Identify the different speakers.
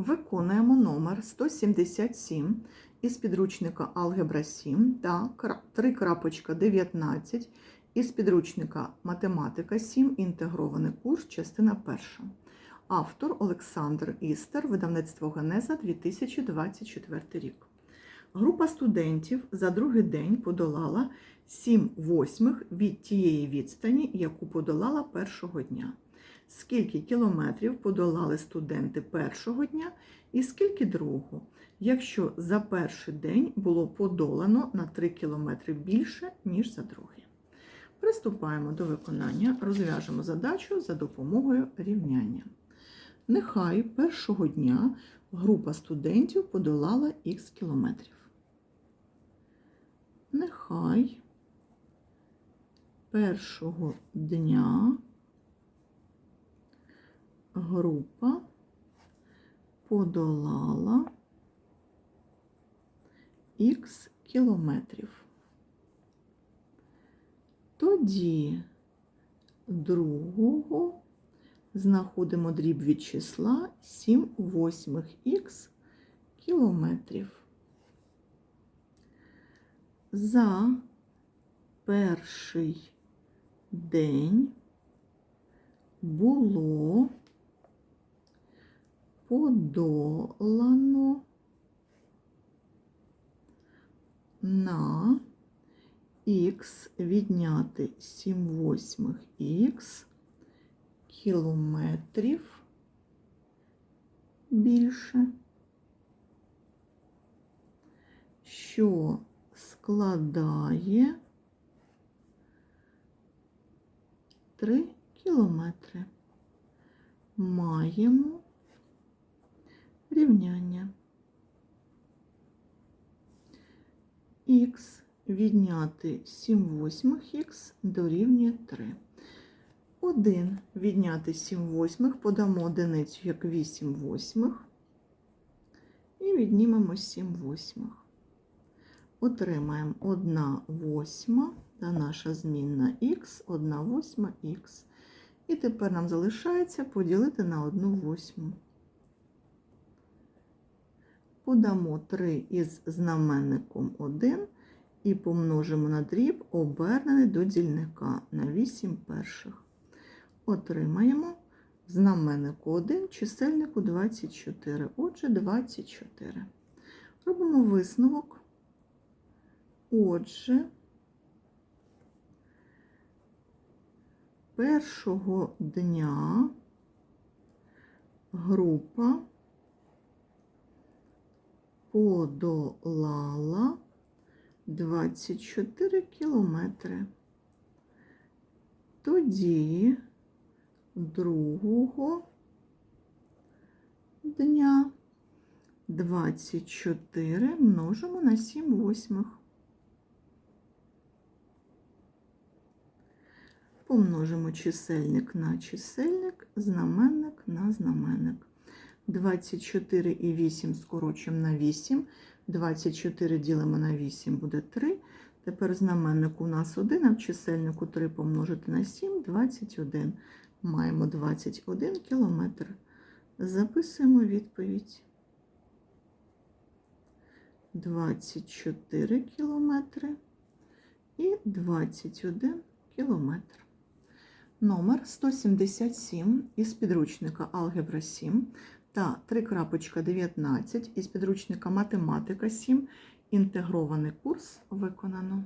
Speaker 1: Виконуємо номер 177 із підручника Алгебра 7 та 3.19 із підручника Математика 7. Інтегрований курс, частина 1. Автор Олександр Істер, видавництво Генеза 2024 рік. Група студентів за другий день подолала 7 восьмих від тієї відстані, яку подолала першого дня. Скільки кілометрів подолали студенти першого дня і скільки другого, якщо за перший день було подолано на 3 кілометри більше, ніж за другий. Приступаємо до виконання, розв'яжемо задачу за допомогою рівняння. Нехай першого дня група студентів подолала х кілометрів. Нехай першого дня група подолала х кілометрів. Тоді другого знаходимо дріб від числа 7 восьмих х кілометрів. За перший день було подолано на х відняти 7 восьмих х кілометрів більше, що складає 3 кілометри. Маємо рівняння. Х відняти 7 восьмих х дорівнює 3. 1 відняти 7 восьмих, подамо одиницю як 8 восьмих і віднімемо 7 восьмих. Отримаємо 1 восьма та наша змінна х, 1 восьма х. І тепер нам залишається поділити на 1 восьму. Подамо 3 із знаменником 1 і помножимо на дріб, обернений до дільника на 8 перших. Отримаємо знаменнику 1, чисельнику 24. Отже, 24. Робимо висновок. Отже, першого дня група подолала 24 кілометри. Тоді другого дня 24 множимо на 7 восьмих. Помножимо чисельник на чисельник, знаменник на знаменник. 24 і 8 скорочуємо на 8. 24 ділимо на 8 буде 3. Тепер знаменник у нас 1, а в чисельнику 3 помножити на 7 21. Маємо 21 кілометр. Записуємо відповідь. 24 кілометри і 21 кілометр. Номер 177 із підручника Алгебра 7 та 3.19 із підручника Математика 7. Інтегрований курс виконано.